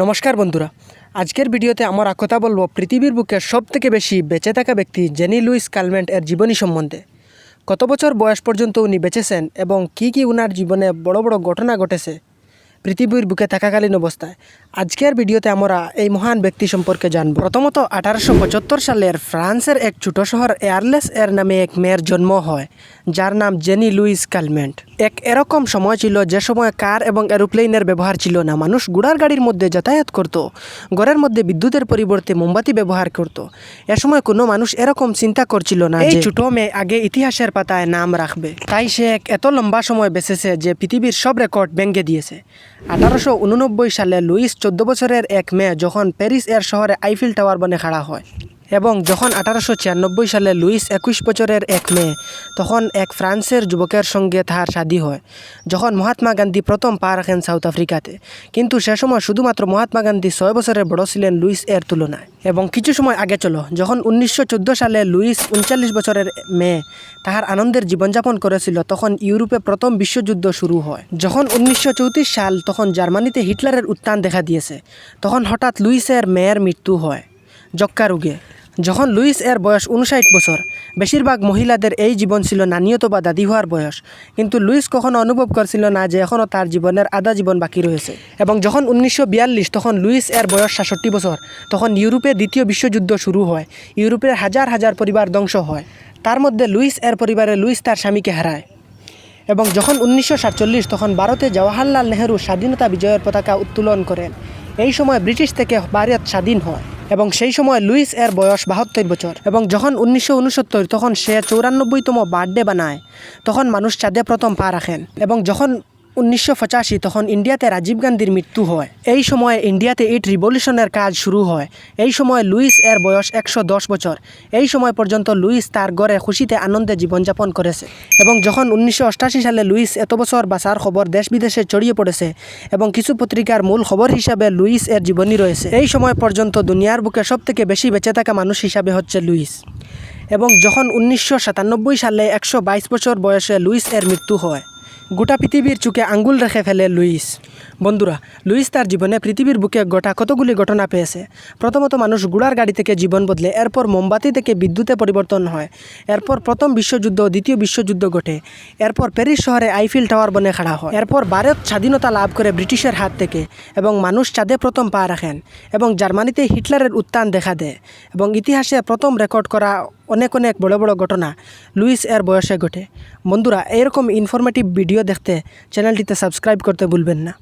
নমস্কার বন্ধুরা। আজকের ভিডিওতে আমরা কথা বলব, পৃথিবীর বুকে সব থেকে বেশি বেঁচে থাকা ব্যক্তি জেনি লুইস কালমেন্ট এর জীবনী সম্বন্ধে। কত বছর বয়স পর্যন্ত উনি বেঁচেছেন এবং কি কি উনার জীবনে বড় বড় ঘটনা ঘটেছে পৃথিবীর বুকে থাকাকালীন অবস্থায় আজকের ভিডিওতে আমরা এই মহান ব্যক্তি সম্পর্কে জানব। প্রথমত আঠারোশো পঁচাত্তর সালের ফ্রান্সের এক ছোট শহর এয়ারলেস এর নামে এক মেয়ের জন্ম হয় যার নাম জেনি লুইস কালমেন্ট। এক এরকম সময় ছিল যে সময় কার এবং এরোপ্লেনের ব্যবহার ছিল না মানুষ গুড়ার গাড়ির মধ্যে যাতায়াত করত ঘরের মধ্যে বিদ্যুতের পরিবর্তে মোমবাতি ব্যবহার করত। এ সময় কোনো মানুষ এরকম চিন্তা করছিল না এই ছোট মেয়ে আগে ইতিহাসের পাতায় নাম রাখবে। তাই সে এক এত লম্বা সময় বেঁচেছে যে পৃথিবীর সব রেকর্ড ভেঙে দিয়েছে। আঠারোশো উননব্বই সালে লুইস চোদ্দ বছরের এক মেয়ে, যখন প্যারিস এর শহরে আইফিল টাওয়ার বনে খাড়া হয়। এবং যখন আঠারোশো ছিয়ানব্বই সালে লুইস একুশ বছরের এক মেয়ে, তখন এক ফ্রান্সের যুবকের সঙ্গে তাহার শাদী হয়, যখন মহাত্মা গান্ধী প্রথম পা রাখেন সাউথ আফ্রিকাতে। কিন্তু সে সময় শুধুমাত্র মহাত্মা গান্ধী ছয় বছরের বড় ছিলেন লুইস এর তুলনায়। এবং কিছু সময় আগে চলো, যখন উনিশশো চোদ্দ সালে লুইস উনচল্লিশ বছরের মেয়ে তাহার আনন্দের জীবনযাপন করেছিল, তখন ইউরোপে প্রথম বিশ্বযুদ্ধ শুরু হয়। যখন উনিশশো চৌত্রিশ সাল তখন জার্মানিতে হিটলারের উত্থান দেখা দিয়েছে, তখন হঠাৎ লুইসের মেয়ের মৃত্যু হয় যক্কা রোগে। যখন লুইস এর বয়স উনষাট বছর, বেশিরভাগ মহিলাদের এই জীবন ছিল নানিয়ত বা দাদি হওয়ার বয়স। কিন্তু লুইস কখনো অনুভব করছিল না যে এখনও তার জীবনের আধা জীবন বাকি রয়েছে। এবং যখন উনিশশো বিয়াল্লিশ তখন লুইস এর বয়স সাতষট্টি বছর, তখন ইউরোপে দ্বিতীয় বিশ্বযুদ্ধ শুরু হয়। ইউরোপের হাজার হাজার পরিবার ধ্বংস হয়। তার মধ্যে লুইস এর পরিবারে লুইস তার স্বামীকে হারায়। এবং যখন উনিশশো সাতচল্লিশ তখন ভারতে জওয়াহরলাল নেহরু স্বাধীনতা বিজয়ের পতাকা উত্তোলন করেন। এই সময় ব্রিটিশ থেকে ভারত স্বাধীন হয়। এবং সেই সময় লুইস এর বয়স বাহাত্তর বছর। এবং যখন উনিশশো উনসত্তর, তখন সে চৌরানব্বইতম বার্থডে বানায়। তখন মানুষ চাঁদে প্রথম পা রাখেন। এবং যখন উনিশশো পঁচাশি তখন ইন্ডিয়াতে রাজীব গান্ধীর মৃত্যু হয়। এই সময়ে ইন্ডিয়াতে ইট রিভলিউশনের কাজ শুরু হয়। এই সময় লুইস এর বয়স একশো দশ বছর। এই সময় পর্যন্ত লুইস তার গড়ে খুশিতে আনন্দে জীবনযাপন করেছে এবং যখন উনিশশো সালে লুইস এত বছর বাঁচার খবর দেশ বিদেশে ছড়িয়ে পড়েছে এবং কিছু পত্রিকার মূল খবর হিসাবে লুইস এর জীবনী রয়েছে, এই সময় পর্যন্ত দুনিয়ার বুকে সবথেকে বেশি বেঁচে থাকা মানুষ হিসাবে হচ্ছে লুইস। এবং যখন উনিশশো সাতানব্বই সালে একশো বাইশ বছর বয়সে লুইস এর মৃত্যু হয়। গোটা পৃথিবীর চুকে আঙ্গুল রেখে ফেলে লুইস বন্ধুরা লুইস তার জীবনে পৃথিবীর বুকে গোটা কতগুলি ঘটনা পেয়েছে প্রথমত মানুষ গুড়ার গাড়ি থেকে জীবন বদলে, এরপর মোমবাতি থেকে বিদ্যুতে পরিবর্তন হয়। এরপর প্রথম বিশ্বযুদ্ধ, দ্বিতীয় বিশ্বযুদ্ধ ঘটে। এরপর প্যারিস শহরে আইফিল টাওয়ার বনে খাড়া হয়। এরপর ভারত স্বাধীনতা লাভ করে ব্রিটিশের হাত থেকে এবং মানুষ চাঁদে প্রথম পা রাখেন এবং জার্মানিতে হিটলারের উত্থান দেখা দেয় এবং ইতিহাসে প্রথম রেকর্ড করা অনেক অনেক বড় বড় ঘটনা লুইস এর বয়সে ঘটে। বন্ধুরা, এরকম ইনফরমেটিভ ভিডিও দেখতে চ্যানেলটিতে সাবস্ক্রাইব করতে ভুলবেন না।